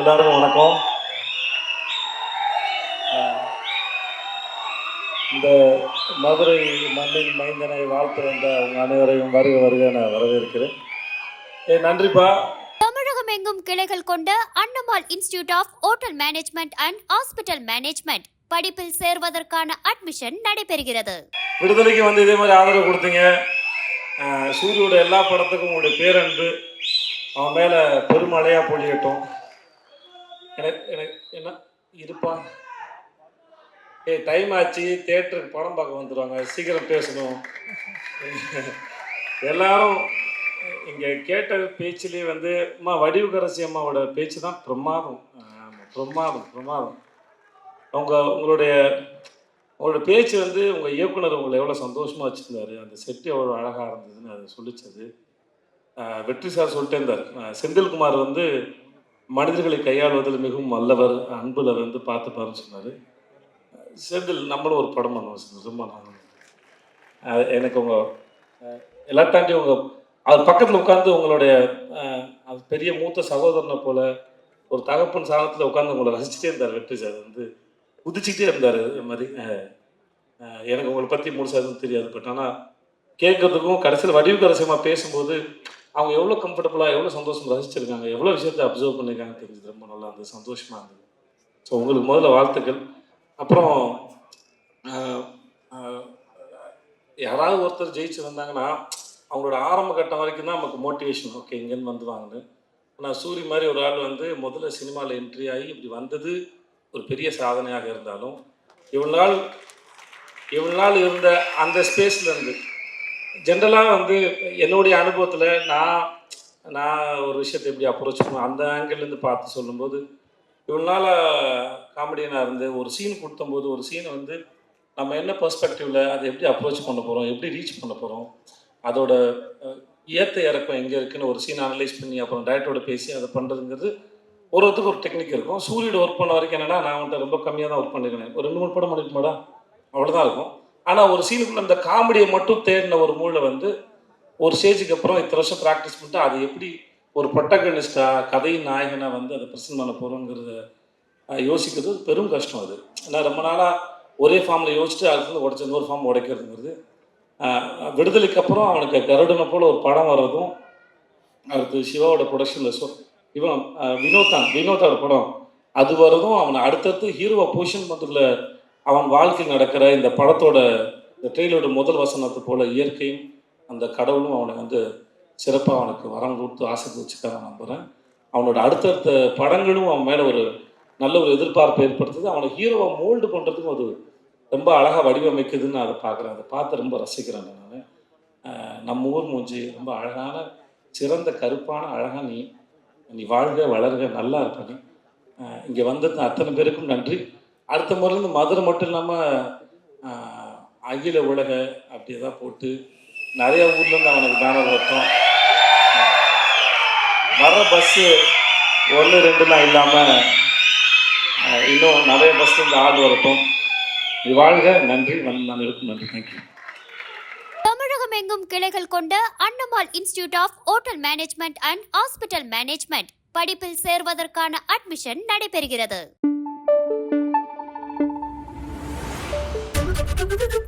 எல்லாருக்கும் வணக்கம். இந்த மதுரை மண்ணின் மைந்தனை வாழ்த்து வந்த உங்க அனைவரையும் வருக வருக நான் வரவேற்கிறேன். ஏ நன்றிப்பா. தமிழகம் எங்கும் கிளைகள் கொண்ட Annamal institute of hotel management and hospital management படிப்பில் சேர்வதற்கான அட்மிஷன் நடைபெறுகிறது. விடுதலைக்கு வந்து இதே மாதிரி ஆதரவு கொடுத்தீங்க. சூரியோட எல்லா படத்துக்கும் உங்களுடைய பேரன்பு. அவன் மேலே பெருமழையாக பொழியட்டும். எனக்கு எனக்கு என்ன இருப்பா. ஏ டைம் ஆச்சு. தேட்டருக்கு படம் பார்க்க வந்துடுவாங்க சீக்கிரம் பேசணும். எல்லாரும் இங்கே கேட்ட பேச்சிலே வந்து அம்மா வடிவுகரசி அம்மாவோட பேச்சு தான் பிரமாதம். பிரமாதம் பிரமாதம். அவங்க உங்களுடைய உங்களோட பேச்சு வந்து உங்கள் இயக்குனர் உங்களை எவ்வளோ சந்தோஷமாக வச்சுருந்தாரு. அந்த செட்டு எவ்வளோ அழகாக இருந்ததுன்னு அதை சொல்லிச்சது. வெற்றி சார் சொல்லிட்டே இருந்தார். செந்தில்குமார் வந்து மனிதர்களை கையாளுவதில் மிகவும் வல்லவர் அன்புல வந்து பார்த்து பாருன்னு சொன்னார். செந்தில் நம்மளும் ஒரு படம் பண்ணுவோம் சார் ரொம்ப நான் எனக்கு உங்கள் எல்லா தாண்டி உங்கள் அது பக்கத்தில் உட்காந்து உங்களுடைய அது பெரிய மூத்த சகோதரனை போல ஒரு தகப்பன் சாணத்தில் உட்காந்து உங்களை ரசிச்சுட்டே இருந்தார் வெற்றி சார். வந்து உதிச்சுக்கிட்டே இருந்தார் இது மாதிரி. எனக்கு உங்களை பற்றி முழுசாக எதுவும் தெரியாது. பட் ஆனால் கேட்கறதுக்கும் கடைசியில் வடிவு கரசியமாக பேசும்போது அவங்க எவ்வளோ கம்ஃபர்டபுளாக எவ்வளோ சந்தோஷம் ரசிச்சிருக்காங்க எவ்வளோ விஷயத்தை அப்சர்வ் பண்ணியிருக்காங்க தெரிஞ்சது. ரொம்ப நல்லா இருந்தது. சந்தோஷமாக இருந்தது. ஸோ உங்களுக்கு முதல்ல வாழ்த்துக்கள். அப்புறம் யாராவது ஒருத்தர் ஜெயிச்சு வந்தாங்கன்னா அவங்களோட ஆரம்ப கட்டம் வரைக்கும் தான் நமக்கு மோட்டிவேஷன் ஓகே இங்கேருந்து வந்துவாங்கன்னு ஆனால் சூரி மாதிரி ஒரு ஆள் வந்து முதல்ல சினிமாவில் என்ட்ரி ஆகி இப்படி வந்தது ஒரு பெரிய சாதனையாக இருந்தாலும் இவ்வளோ நாள் இவ்வளோ நாள் இருந்த அந்த ஸ்பேஸ்லேருந்து ஜென்ரலாக வந்து என்னுடைய அனுபவத்தில் நான் நான் ஒரு விஷயத்தை எப்படி அப்ரோச் பண்ணுவேன் அந்த ஆங்கிள்லேருந்து பார்த்து சொல்லும்போது இவ்வளோ நாள் காமெடியனாக இருந்து ஒரு சீன் கொடுத்தம்போது ஒரு சீனை வந்து நம்ம என்ன பர்ஸ்பெக்டிவில் அதை எப்படி அப்ரோச் பண்ண போகிறோம் எப்படி ரீச் பண்ண போகிறோம் அதோட ஏற்ற இறக்கம் எங்கே இருக்குன்னு ஒரு சீன் அனலைஸ் பண்ணி அப்புறம் டேரக்டரோட பேசி அதை பண்ணுறதுங்கிறது ஒரு ஒருத்தருக்கு ஒரு டெக்னிக் இருக்கும். சூரியோட ஒர்க் பண்ண வரைக்கும் என்னென்னா நான் வந்துட்டு ரொம்ப கம்மியாக தான் ஒர்க் பண்ணிருக்கேன். ஒரு ரெண்டு மூணு படம் பண்ணிருக்கோம்டா? அவ்வளோதான் இருக்கும். ஆனால் ஒரு சீனுக்குள்ள அந்த காமெடியை மட்டும் தேடின ஒரு மூளை வந்து ஒரு ஸ்டேஜுக்கு அப்புறம் இத்தனை வருஷம் ப்ராக்டிஸ் பண்ணிட்டு அது எப்படி ஒரு ப்ரொட்டகனிஸ்டா கதையின் நாயகனாக வந்து அதை ப்ரெசென்ட் பண்ண போகிறோங்கிறத யோசிக்கிறது பெரும் கஷ்டம் அது. ஏன்னா ரொம்ப நாளாக ஒரே ஃபார்மில் யோசிச்சுட்டு அதுக்கு உடச்சி இன்னொரு ஃபார்ம் உடைக்கிறதுங்கிறது விடுதலைக்கு அப்புறம் அவனுக்கு கருடனை போல் ஒரு படம் வர்றதும் அடுத்து சிவாவோட ப்ரொடக்ஷனில் ஸோ இவன் ஆஹ் வினோத் வினோத்தோட படம். அது வர்றதும் அவனை அடுத்தடுத்து ஹீரோவை பொசிஷன் பண்ணுறதுல அவன் வாழ்க்கையில் நடக்கிற இந்த படத்தோட இந்த ட்ரெயிலோட முதல் வசனத்தை போல இயற்கையும் அந்த கடவுளும் அவனை வந்து சிறப்பாக அவனுக்கு வரம் கொடுத்து ஆசைத்து வச்சுக்காக நம்புகிறேன் அவனோட அடுத்தடுத்த படங்களும் அவன் மேலே ஒரு நல்ல ஒரு எதிர்பார்ப்பை ஏற்படுத்துது. அவனை ஹீரோவை மோல்டு பண்ணுறதுக்கும் அது ரொம்ப அழகாக வடிவமைக்குதுன்னு நான் அதை பார்க்குறேன். அதை பார்த்து ரொம்ப ரசிக்கிறேன் நான். நம்ம ஊர் மூஞ்சி ரொம்ப அழகான சிறந்த கருப்பான அழகாக நீ நீ வாழ்க வளர்க நல்லா இருப்ப நீ. இங்கே வந்தது அத்தனை பேருக்கும் நன்றி. அடுத்த முறையிலேருந்து மதுரை மட்டும் இல்லாமல் அகில உலக அப்படியே தான் போட்டு நிறைய ஊர்லேருந்து அவனுக்கு பேனர் வைத்தோம் வர பஸ்ஸு ஒன்று ரெண்டுலாம் இல்லாமல் இன்னும் நிறைய பஸ் இந்த ஆள் வரட்டும் வாழ்க. நன்றி. நான் இருக்கும் நன்றி. தேங்க்யூ தமிழகம் எங்கும் கிளைகள் கொண்ட அன்னமால் institute of hotel management and hospital management படிப்பில் சேர்வதற்கான அட்மிஷன் நடைபெறுகிறது. Thank you.